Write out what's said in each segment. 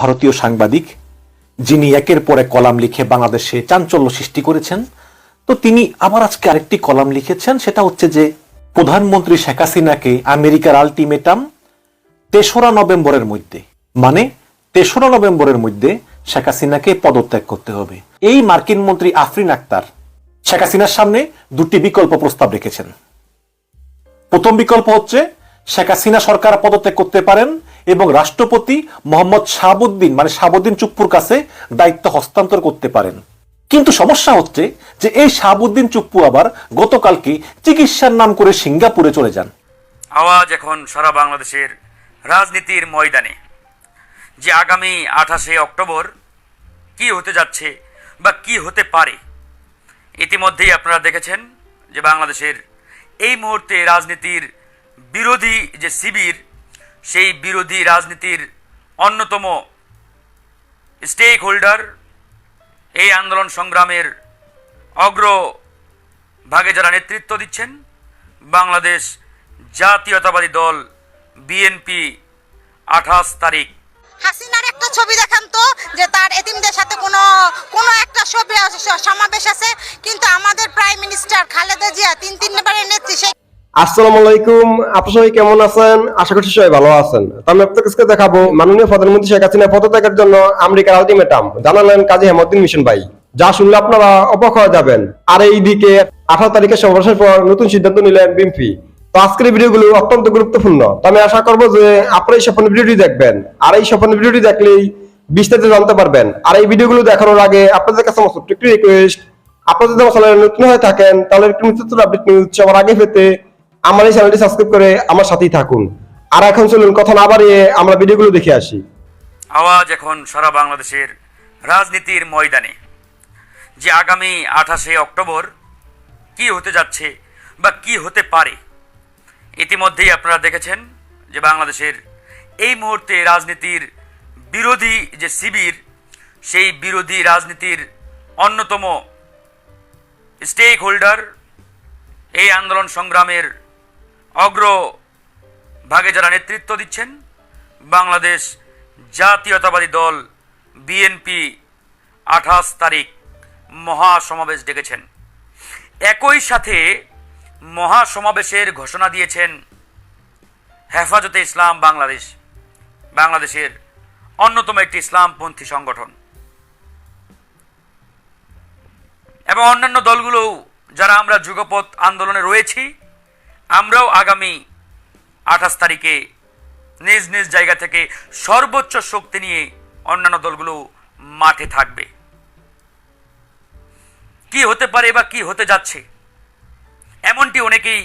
ভারতীয় সাংবাদিক, যিনি একের পরে কলাম লিখে বাংলাদেশে চাঞ্চল্য সৃষ্টি করেছেন, তো তিনি আবার আজকে আরেকটি কলাম লিখেছেন, সেটা হচ্ছে যে প্রধানমন্ত্রী শেখ হাসিনাকে আমেরিকার আলটিমেটাম তেসরা নভেম্বরের মধ্যে মানে তেসরা নভেম্বরের মধ্যে শেখ হাসিনাকে পদত্যাগ করতে হবে। এই মার্কিন মন্ত্রী আফরিন আক্তার শেখ হাসিনার সামনে দুটি বিকল্প প্রস্তাব রেখেছেন। প্রথম বিকল্প হচ্ছে, শেখ হাসিনা সরকার পদত্যাগ করতে পারেন এবং রাষ্ট্রপতি মোহাম্মদ শাহাবুদ্দিন মানে শাহাবুদ্দিন চুপ্পুর কাছে দায়িত্ব হস্তান্তর করতে পারেন। কিন্তু সমস্যা হচ্ছে যে এই শাহাবুদ্দিন চুপ্পু আবার গতকালকে চিকিৎসার নাম করে সিঙ্গাপুরে চলে যান। আওয়াজ এখন সারা বাংলাদেশের রাজনীতির ময়দানে। যে আগামী আঠাশে অক্টোবর কি হতে যাচ্ছে বা কি হতে পারে, ইতিমধ্যেই আপনারা দেখেছেন যে বাংলাদেশের এই মুহূর্তে রাজনীতির বিরোধী যে শিবির সেই বিরোধী রাজনীতির অন্যতম স্টেক হোল্ডার এই আন্দোলন সংগ্রামের অগ্র ভাগে যারা নেতৃত্ব দিচ্ছেন, বাংলাদেশ জাতীয়তাবাদী দল বিএনপি আঠাশ তারিখ। হাসিনার একটা ছবি দেখান তো, যে তার এতিমদের সাথে কোনো কোনো একটা সমাবেশ আছে, কিন্তু আমাদের প্রাইম মিনিস্টার খালেদা জিয়া তিন তিনবারের নেত্রী, সেই আসসালামু আলাইকুম। আপনার সবাই কেমন আছেন? আশা করছি সবাই ভালো আছেন। আমি আপনাদের দেখাবো মাননীয় প্রধানমন্ত্রী শেখ হাসিনা পদত্যাগের জন্য আমেরিকার আলটিমেটাম জানালেন কাজী হেমুদ্দিন মিশন ভাই। যা শুনলে আপনারা অবাক হয়ে যাবেন। আর আঠারো সমাবেশের পর নতুন সিদ্ধান্ত নিলেন তো আজকের ভিডিওগুলো অত্যন্ত গুরুত্বপূর্ণ। তো আমি আশা করব যে আপনারা এই সম্পূর্ণ ভিডিওটি দেখবেন। আর এই সম্পূর্ণ ভিডিওটি দেখলেই বিস্তারিত জানতে পারবেন। আর এই ভিডিওগুলো দেখানোর আগে আপনাদের কাছে আমার ছোট্ট রিকোয়েস্ট আপনারা যদি আমার চ্যানেলে নতুন হয়ে থাকেন, তাহলে একটু নতুন আপডেট নিউজ আগে পেতে আমার এই চ্যানেলটি সাবস্ক্রাইব করে আমার সাথেই থাকুন। আর এখন চলুন, কথা না বাড়িয়ে আমরা ভিডিওগুলো দেখে আসি। আওয়াজ এখন সারা বাংলাদেশের রাজনীতির ময়দানে। যে আগামী আঠাশে অক্টোবর কি হতে যাচ্ছে বা কি হতে পারে, ইতিমধ্যেই আপনারা দেখেছেন যে বাংলাদেশের এই মুহূর্তে রাজনীতির বিরোধী যে শিবির, সেই বিরোধী রাজনীতির অন্যতম স্টেক হোল্ডার এই আন্দোলন সংগ্রামের অগ্র ভাগে যারা নেতৃত্ব দিচ্ছেন, বাংলাদেশ জাতীয়তাবাদী দল বিএনপি আঠাশ তারিখ মহাসমাবেশ ডেকেছেন। একই সাথে মহা সমাবেশের ঘোষণা দিয়েছেন হেফাজতে ইসলাম বাংলাদেশ, বাংলাদেশের অন্যতম একটি ইসলামপন্থী সংগঠন। এবং অন্যান্য দলগুলোও, যারা আমরা যুগপথ আন্দোলনে রয়েছি আমরাও আগামী আঠাশ তারিখে নিজ নিজ জায়গা থেকে সর্বোচ্চ শক্তি নিয়ে অন্যান্য দলগুলো মাঠে থাকবে। কি হতে পারে বা কি হতে যাচ্ছে? এমনটি অনেকেই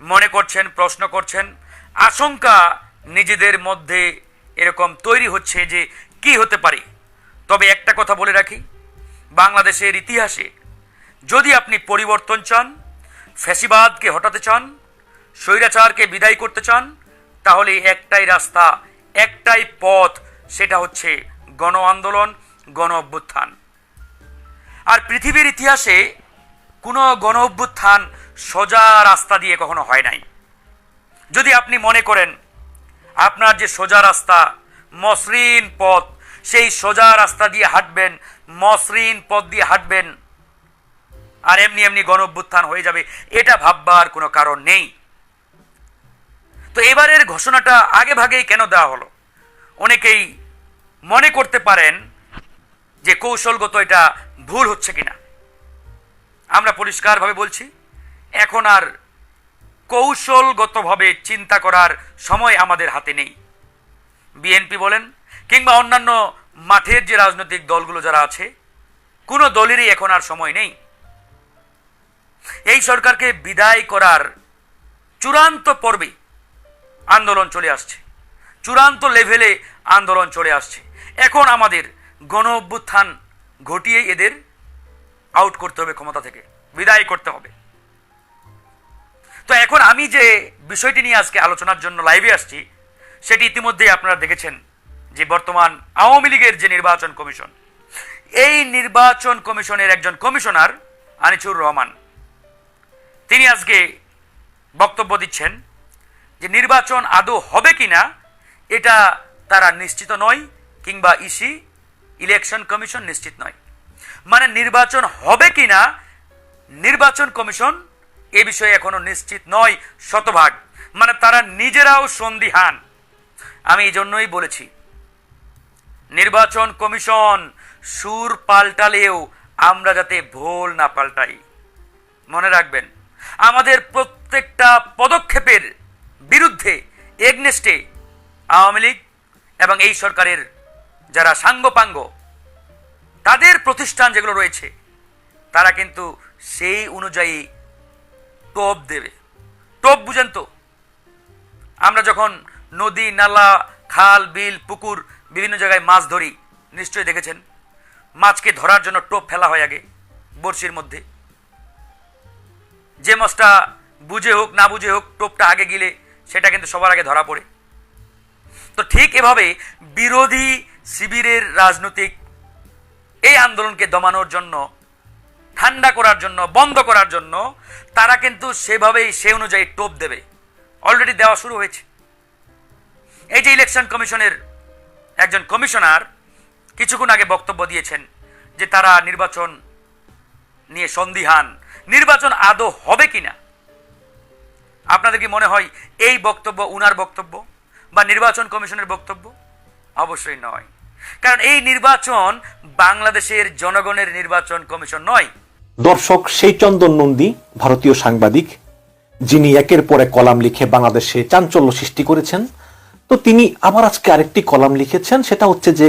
মনে করছেন, প্রশ্ন করছেন। আশঙ্কা নিজেদের মধ্যে এরকম তৈরি হচ্ছে যে কি হতে পারে। তবে একটা কথা বলে রাখি, বাংলাদেশের ইতিহাসে যদি আপনি পরিবর্তন চান ফ্যাসিবাদকে হটাতে চান, স্বৈরাচারকে বিদায় করতে চান, তাহলে একটাই রাস্তা, একটাই পথ, সেটা হচ্ছে গণ আন্দোলন গণ অভ্যুত্থান আর পৃথিবীর ইতিহাসে কোনো গণ অভ্যুত্থান সোজা রাস্তা দিয়ে কখনো হয় নাই। যদি আপনি মনে করেন, আপনার যে সোজা রাস্তা, মসৃণ পথ, সেই সোজা রাস্তা দিয়ে হাঁটবেন, মসৃণ পথ দিয়ে হাঁটবেন আর এমনি এমনি গণ হয়ে যাবে, এটা ভাববার কোনো কারণ নেই। তো এবারের ঘোষণাটা আগে ভাগেই কেন দেওয়া হলো? অনেকেই মনে করতে পারেন যে কৌশলগত এটা ভুল হচ্ছে কিনা। আমরা পরিষ্কারভাবে বলছি, এখন আর কৌশলগতভাবে চিন্তা করার সময় আমাদের হাতে নেই। বিএনপি বলেন, কিংবা অন্যান্য মাঠের যে রাজনৈতিক দলগুলো যারা আছে, কোনো দলেরই এখন আর সময় নেই। এই সরকারকে বিদায় করার চূড়ান্ত পর্বে আন্দোলন চলে আসছে। চূড়ান্ত লেভেলে আন্দোলন চলে আসছে। এখন আমাদের গণ অভ্যুত্থান ঘটিয়ে এদের আউট করতে হবে ক্ষমতা থেকে। বিদায় করতে হবে। তো এখন আমি যে বিষয়টি নিয়ে আজকে আলোচনার জন্য লাইভে আসছি, সেটি ইতিমধ্যেই আপনারা দেখেছেন যে বর্তমান আওয়ামী লীগের যে নির্বাচন কমিশন, এই নির্বাচন কমিশনের একজন কমিশনার আনিসুর রহমান। তিনি আজকে বক্তব্য দিচ্ছেন যে নির্বাচন আদৌ হবে কিনা, এটা তারা নিশ্চিত নয়, কিংবা ইসি, ইলেকশন কমিশন নিশ্চিত নয়। মানে নির্বাচন হবে কিনা, নির্বাচন কমিশন এ বিষয়ে এখনও নিশ্চিত নয় শতভাগ। মানে তারা নিজেরাও সন্দিহান। আমি এই জন্যই বলেছি, নির্বাচন কমিশন সুর পাল্টালেও আমরা যাতে ভোল না পাল্টাই। মনে রাখবেন আমাদের প্রত্যেকটা পদক্ষেপের বিরুদ্ধে এগনেস্টে আওয়ামী লীগ এবং এই সরকারের যারা সাঙ্গপাঙ্গ, তাদের প্রতিষ্ঠান যেগুলো রয়েছে, তারা কিন্তু সেই অনুযায়ী টোপ দেবে। টোপ বুঝেন তো, আমরা যখন নদী, নালা, খাল, বিল, পুকুর বিভিন্ন জায়গায় মাছ ধরি, নিশ্চয়ই দেখেছেন, মাছকে ধরার জন্য টোপ ফেলা হয় আগে, বড়শির মধ্যে। যে মাছটা বুঝে হোক, না বুঝে হোক, টোপটা আগে গিলে, সেটা কিন্তু সবার আগে ধরা পড়ে। তো ঠিক এভাবে বিরোধী শিবিরের রাজনৈতিক এই আন্দোলনকে দমানোর জন্য, ঠান্ডা করার জন্য, বন্ধ করার জন্য, তারা কিন্তু সেভাবেই সে অনুযায়ী টোপ দেবে। অলরেডি দেওয়া শুরু হয়েছে। এই যে ইলেকশন কমিশনের একজন কমিশনার কিছুক্ষণ আগে বক্তব্য দিয়েছেন যে তারা নির্বাচন নিয়ে সন্দিহান। নির্বাচন আদৌ হবে কিনা? আপনাদের কি মনে হয় এই বক্তব্য উনার বক্তব্য বা নির্বাচন কমিশনের বক্তব্য? অবশ্যই নয়। কারণ এই নির্বাচন বাংলাদেশের জনগণের নির্বাচন কমিশন নয়। দর্শক, সেই চন্দন নন্দী, ভারতীয় সাংবাদিক, যিনি একের পর কলাম লিখে বাংলাদেশে চাঞ্চল্য সৃষ্টি করেছেন, তো তিনি আবার আজকে আরেকটি কলাম লিখেছেন, সেটা হচ্ছে যে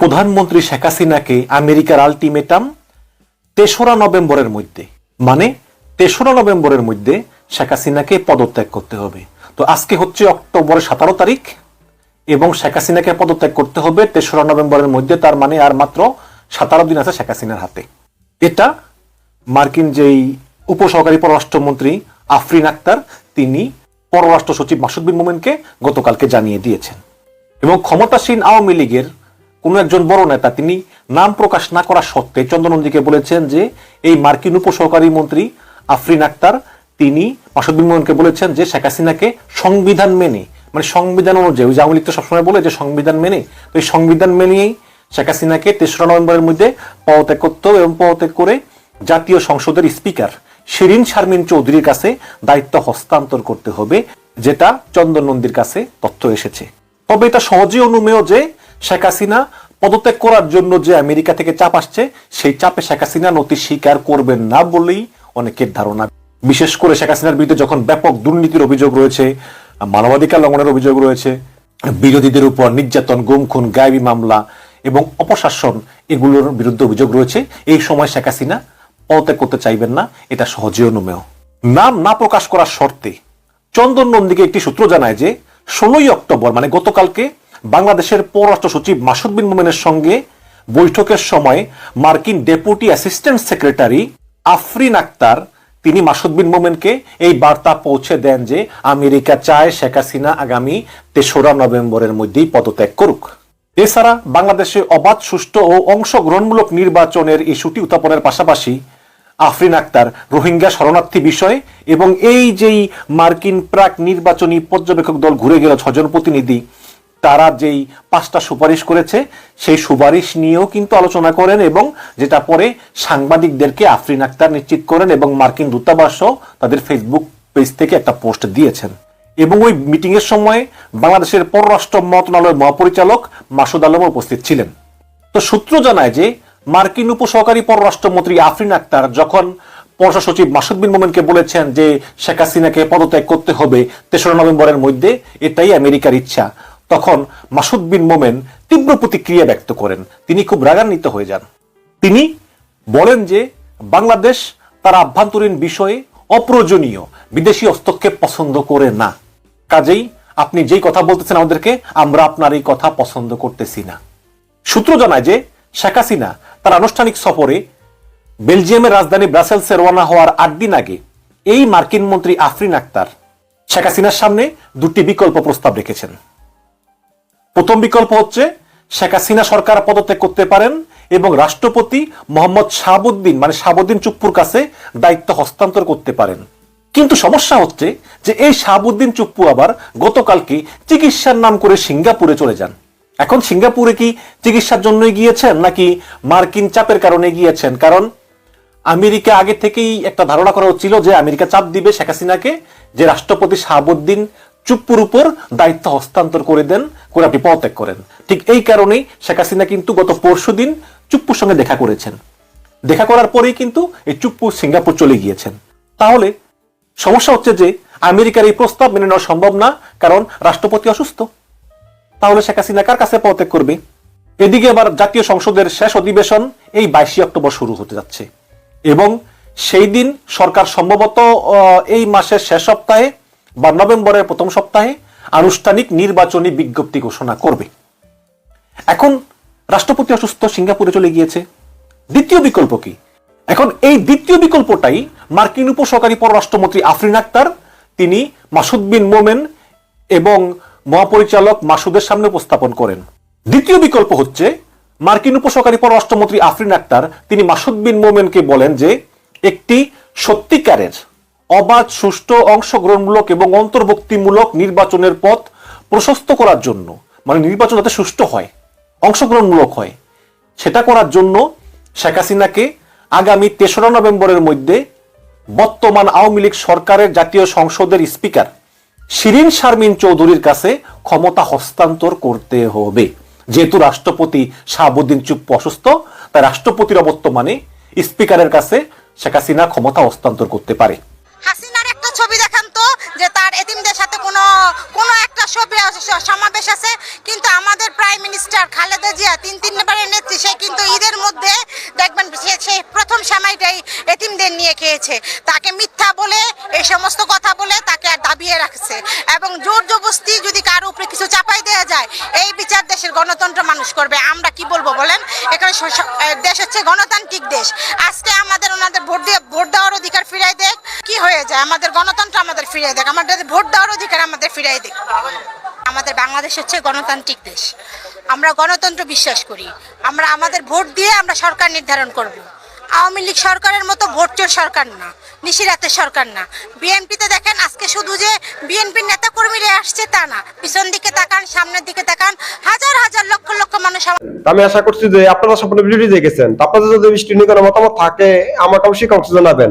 প্রধানমন্ত্রী শেখ হাসিনাকে আমেরিকার আলটিমেটাম তেসরা নভেম্বরের মধ্যে মানে তেসরা নভেম্বরের মধ্যে শেখ হাসিনাকে পদত্যাগ করতে হবে। তো আজকে হচ্ছে অক্টোবরের সতেরো তারিখ এবং শেখ হাসিনাকে পদত্যাগ করতে হবে তেসরা নভেম্বরের মধ্যে, তার মানে আর মাত্র সাতারো দিন আছে শেখ হাসিনার হাতে। এটা মার্কিন যেই উপসহকারী পররাষ্ট্রমন্ত্রী আফরিন আক্তার, তিনি পররাষ্ট্র সচিব মাসুদ বিন মোমেনকে গতকালকে জানিয়ে দিয়েছেন। এবং ক্ষমতাসীন আওয়ামী লীগের কোনো একজন বড় নেতা তিনি নাম প্রকাশ না করা সত্ত্বে চন্দ্রনন্দীকে বলেছেন যে এই মার্কিন উপসহকারী মন্ত্রী আফরিন আক্তার, তিনি মাসুদ বিন মোমেনকে বলেছেন যে শেখ হাসিনাকে সংবিধান মেনে মানে সংবিধান অনুযায়ী, ওই আওয়ামী লীগ তো সবসময় বলে যে সংবিধান মেনে, তো এই সংবিধান মেনেই শেখ হাসিনাকে তেসরা নভেম্বরের মধ্যে পদত্যাগ করতে হবে এবং পদত্যাগ করে জাতীয় সংসদের স্পিকার শিরিন শারমিন চৌধুরীর কাছে দায়িত্ব হস্তান্তর করতে হবে, যেটা চন্দন নন্দীর কাছে তথ্য এসেছে। তবে এটা সহজেই অনুমেয় যে শেখ হাসিনা পদত্যাগ করার জন্য যে আমেরিকা থেকে চাপ আসছে, সেই চাপে শেখ হাসিনা নতি স্বীকার করবেন না বলেই অনেকের ধারণা। বিশেষ করে শেখ হাসিনার বিরুদ্ধে যখন ব্যাপক দুর্নীতির অভিযোগ রয়েছে, মানবাধিকার লঙ্ঘনের অভিযোগ রয়েছে, বিরোধীদের উপর নির্যাতন গুম খুন গায়েবী মামলা এবং অপশাসন এগুলোর বিরুদ্ধে অভিযোগ রয়েছে, এই সময় শেখ হাসিনা পদত্যাগ করতে চাইবেন না, এটা সহজে অনুমেয়। নাম না প্রকাশ করার শর্তে চন্দন নন্দীকে একটি সূত্র জানায় যে ষোলোই অক্টোবর মানে গতকালকে বাংলাদেশের পররাষ্ট্র সচিব মাসুদ বিন মোমেনের সঙ্গে বৈঠকের সময় মার্কিন deputy assistant secretary Afrin Akhtar, তিনি মাসুদ বিন মোমেনকে এই বার্তা পৌঁছে দেন যে আমেরিকা চায় শেখ হাসিনা আগামী তেসরা নভেম্বরের মধ্যেই পদত্যাগ করুক। এছাড়া বাংলাদেশে অবাধ, সুষ্ঠু ও অংশগ্রহণমূলক নির্বাচনের ইস্যুটি উত্থাপনের পাশাপাশি আফরিন আক্তার, রোহিঙ্গা শরণার্থী বিষয়ে এবং এই যেই মার্কিন প্রাক নির্বাচনী পর্যবেক্ষক দল ঘুরে গেল ছজন প্রতিনিধি, তারা যেই পাঁচটা সুপারিশ করেছে, সেই সুপারিশ নিয়েও কিন্তু আলোচনা করেন এবং যেটা পরে সাংবাদিকদেরকে আফরিন আক্তার নিশ্চিত করেন এবং মার্কিন দূতাবাসও তাদের ফেসবুক পেজ থেকে একটা পোস্ট দিয়েছেন। এবং ওই মিটিং এর সময় বাংলাদেশের পররাষ্ট্র মন্ত্রণালয়ের মহাপরিচালক মাসুদ আলম উপস্থিত ছিলেন। তো সূত্র জানায় যে মার্কিন উপসহকারী পররাষ্ট্রমন্ত্রী আফরিন আক্তার যখন পররাষ্ট্র সচিব মাসুদ বিন মোমেনকে বলেছেন যে শেখ হাসিনাকে পদত্যাগ করতে হবে তেসরা নভেম্বরের মধ্যে, এটাই আমেরিকার ইচ্ছা, তখন মাসুদ বিন মোমেন তীব্র প্রতিক্রিয়া ব্যক্ত করেন। তিনি খুব রাগান্বিত হয়ে যান। তিনি বলেন যে বাংলাদেশ তার আভ্যন্তরীণ বিষয়ে অপ্রয়োজনীয় বিদেশি হস্তক্ষেপ পছন্দ করে না। কাজেই আপনি যেই কথা বলতেছেন আমাদেরকে, আমরা আপনার এই কথা পছন্দ করতেছি না। সূত্র জানায় যে শেখ হাসিনা তার আনুষ্ঠানিক সফরে বেলজিয়ামের রাজধানী ব্রাসেলসে রওনা হওয়ার আট দিন আগে এই মার্কিন মন্ত্রী আফরিন আক্তার শেখ হাসিনার সামনে দুটি বিকল্প প্রস্তাব রেখেছেন। প্রথম বিকল্প হচ্ছে শেখ হাসিনা সরকার পদত্যাগ করতে পারেন এবং রাষ্ট্রপতি মোহাম্মদ শাহাবুদ্দিন মানে শাহাবুদ্দিন চুপ্পুর কাছে দায়িত্ব হস্তান্তর করতে পারেন। কিন্তু সমস্যা হচ্ছে যে এই শাহাবুদ্দিন চুপ্পু আবার গতকালকে চিকিৎসার নাম করে সিঙ্গাপুরে চলে যান। এখন সিঙ্গাপুরে কি চিকিৎসার জন্যই গিয়েছেন নাকি মার্কিন চাপের কারণে গিয়েছেন? কারণ আমেরিকা আগে থেকেই একটা ধারণা করা হচ্ছিল যে আমেরিকা চাপ দিবে শেখ হাসিনাকে, যে রাষ্ট্রপতি শাহাবুদ্দিন চুপ্পুর উপর দায়িত্ব হস্তান্তর করে দেন, করে আপনি পদত্যাগ করেন। ঠিক এই কারণেই শেখ হাসিনা কিন্তু গত পরশু দিন চুপ্পুর সঙ্গে দেখা করেছেন। দেখা করার পরেই কিন্তু এই চুপ্পু সিঙ্গাপুর চলে গিয়েছেন। তাহলে সমস্যা হচ্ছে যে আমেরিকার এই প্রস্তাব মেনে নেওয়া সম্ভব না, কারণ রাষ্ট্রপতি অসুস্থ। তাহলে শেখ হাসিনা কার কাছে পদত্যাগ করবে? এদিকে আবার জাতীয় সংসদের শেষ অধিবেশন এই বাইশে অক্টোবর শুরু হতে যাচ্ছে। এবং সেই দিন সরকার সম্ভবত এই মাসের শেষ সপ্তাহে বা নভেম্বরের প্রথম সপ্তাহে আনুষ্ঠানিক নির্বাচনী বিজ্ঞপ্তি ঘোষণা করবে। এখন রাষ্ট্রপতি অসুস্থ, সিঙ্গাপুরে চলে গিয়েছে। দ্বিতীয় বিকল্প কি? এখন এই দ্বিতীয় বিকল্পটাই মার্কিন উপসহকারী পররাষ্ট্রমন্ত্রী আফরিন আক্তার তিনি মাসুদ বিন মোমেন এবং মহাপরিচালক মাসুদের সামনে উপস্থাপন করেন। দ্বিতীয় বিকল্প হচ্ছে, মার্কিন উপসহকারী পররাষ্ট্রমন্ত্রী আফরিন আক্তার, তিনি মাসুদ বিন মোমেনকে বলেন যে, একটি সত্যিকারের, অবাধ, সুষ্ঠু, অংশগ্রহণমূলক এবং অন্তর্ভুক্তিমূলক নির্বাচনের পথ প্রশস্ত করার জন্য মানে নির্বাচন যাতে সুষ্ঠু হয়, অংশগ্রহণমূলক হয়, সেটা করার জন্য শেখ হাসিনাকে আগামী তেসরা নভেম্বরের মধ্যে বর্তমান আওয়ামী লীগ সরকারের জাতীয় সংসদের স্পিকার শিরিন শারমিন চৌধুরীর কাছে ক্ষমতা হস্তান্তর করতে হবে। যেহেতু রাষ্ট্রপতি শাহাবুদ্দিন চুপ অসুস্থ, তাই রাষ্ট্রপতির অবর্তমানে স্পিকারের কাছে শেখ হাসিনা ক্ষমতা হস্তান্তর করতে পারে। হাসিনার একটা ছবি দেখান তো, যে তার এতিমদের সাথে কোনো কোনো সমাবেশ আছে, কিন্তু আমাদের প্রাইম মিনিস্টার খালেদা জিয়া তিন তিনবারের নেত্রী, সে কিন্তু ঈদের মধ্যে দেখবেন সে প্রথম সময়টাই এতিমদের নিয়ে খেয়েছে। তাকে মিথ্যা বলে, এই সমস্ত কথা বলে তাকে আর দাবিয়ে রাখছে। এবং জোর জবস্তি যদি কারও উপরে কিছু চাপাই দেওয়া যায়, এই বিচার দেশের গণতন্ত্র মানুষ করবে। আমরা কি বলব বলেন? এখানে দেশ হচ্ছে গণতান্ত্রিক দেশ। আজকে আমাদের ওনাদের ভোট দিয়ে, ভোট দেওয়ার অধিকার ফিরাই দেখ হয়ে যায়, আমাদের গণতন্ত্র আমাদের ফিরাই দেখ আমাদের ভোট দেওয়ার অধিকার আমাদের ফিরাই দেখ আমাদের বাংলাদেশ হচ্ছে গণতান্ত্রিক দেশ। আমরা গণতন্ত্র বিশ্বাস করি, আমরা আমাদের ভোট দিয়ে আমরা সরকার নির্ধারণ করব। আওয়ামী লীগ সরকারের মতো ভোট চোর সরকার না, নিশিরাতের সরকার না। বিএনপিতে দেখেন আজকে শুধু যে বিএনপির নেতা কর্মীরা আসছে তা না, পিছন দিকে তাকান, সামনের দিকে তাকান, হাজার হাজার লক্ষ লক্ষ মানুষ আমি আশা করছি যে আপনারা সম্পূর্ণ ভিডিওটি দেখেছেন তা আপনাদের যদি বৃষ্টি নিয়ে কোনো মতামত থাকে, আমাকে অবশ্যই কমেন্টে জানাবেন।